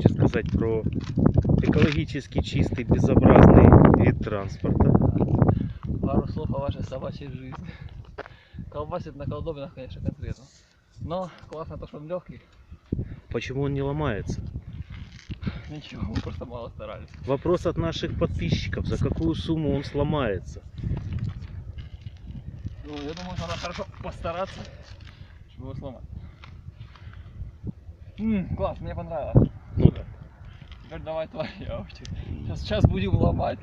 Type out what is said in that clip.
можете сказать про экологически чистый, безобразный вид транспорта? Пару слов о вашей собачьей жизни. Колбасит на колдобинах, конечно, конкретно. Но классно то, что он легкий. Почему он не ломается? Ничего, мы просто мало старались. Вопрос от наших подписчиков. За какую сумму он сломается? Ну, я думаю, надо хорошо постараться, чтобы его сломать. М, класс, мне понравилось. Ну да. Теперь давай твоя. Сейчас, сейчас будем ломать.